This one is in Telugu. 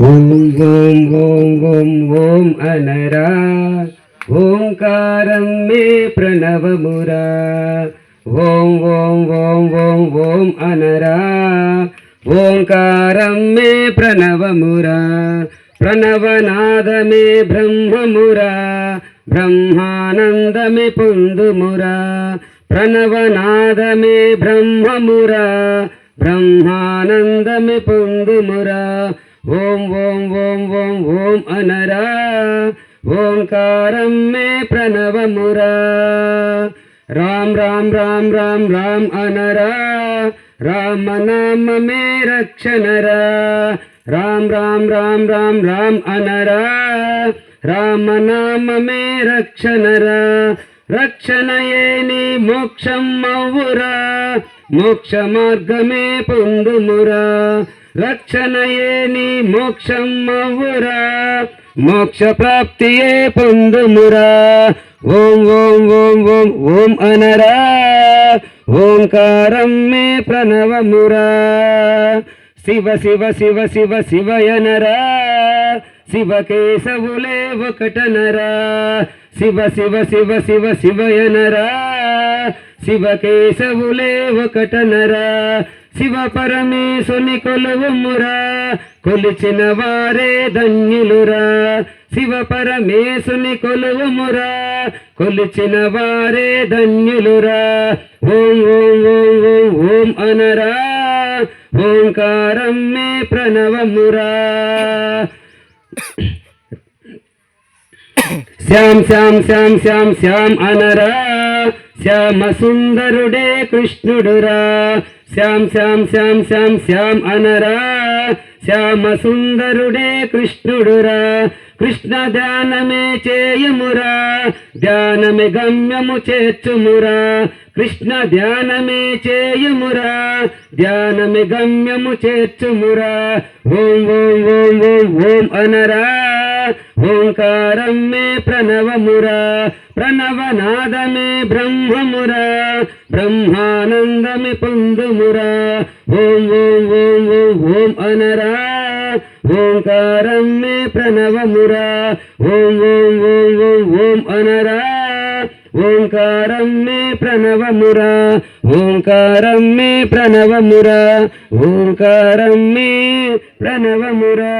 ఓం ఓం ఓం ఓం ఓం అనరా. ఓంకారం మే ప్రణవమురా. ఓం ఓం ఓం ఓం ఓం అనరా. ఓంకారం మే ప్రణవమురా. ప్రణవనాదమే బ్రహ్మమురా. బ్రహ్మానందమే పొందుమురా. ప్రణవనాదమే బ్రహ్మమురా. బ్రహ్మానందమే పొందుమురా. ఓం ఓం ఓం ఓం ఓం అనరా. ఓంకారం మే ప్రణవమురా. రామ్ రామ్ రామ్ రామ్ రామ్ అనరా. రామనామ మే రక్షణరా. రామ్ రామ్ రామ్ రామ్ రామ్ అనరా. రామనామ మే రక్షణరా. రక్షణయే నీ మోక్షం అవ్వురా మోక్ష మార్గమే పొందుమురా. రక్షణయే నీ మోక్షం అవ్వురా మోక్ష ప్రాప్తియే పొందుమురా. ఓం ఓం ఓం ఓం ఓం అనరా ఓంకారం మే ప్రణవమురా. శివ శివ శివ శివ శివయనరా శివ కేశవులే ఒకటనరా. శివ శివ శివ శివ శివయనరా శివ కేశవులే ఒకటనరా. శివ పరమేశుని కొలువుమురా కొలిచిన వారే ధన్యులురా. శివ పరమేశుని కొలువుమురా కొలిచిన వారే ధన్యులురా. ఓం ఓం ఓం ఓం ఓం అనరా. ఓంకారం మే ప్రణవమురా. శ్యామ్ శ్యామ్ శ్యామ్ శ్యామ్ శ్యామ్ అనరా. శ్యామ సుందరుడే కృష్ణుడురా. శ్యామ్ శ్యామ్ శ్యామ్ శ్యామ్ శ్యామ్ అనరా. శ్యామ సుందరుడే కృష్ణుడురా. కృష్ణ ధ్యానమే చేయమురా. ధ్యానమే గమ్యము చేర్చుమురా. కృష్ణ ధ్యానమే చేయుమురా. ధ్యానమే గమ్యము చేర్చుమురా. ఓం ఓం ఓం ఓం ఓం అనరా. ఓంకారం మే ప్రణవమురా. ప్రణవనాదమే బ్రహ్మమురా బ్రహ్మానందమి పొందుమురా. ఓం ఓం ఓం ఓం ఓం అనరా. ఓంకారం మే ప్రణవమురా. ఓం ఓం ఓం ఓం ఓం అనరా. ఓంకారం మే ప్రణవమురా. ఓంకారం మే ప్రణవమురా. ఓంకారం మే ప్రణవమురా.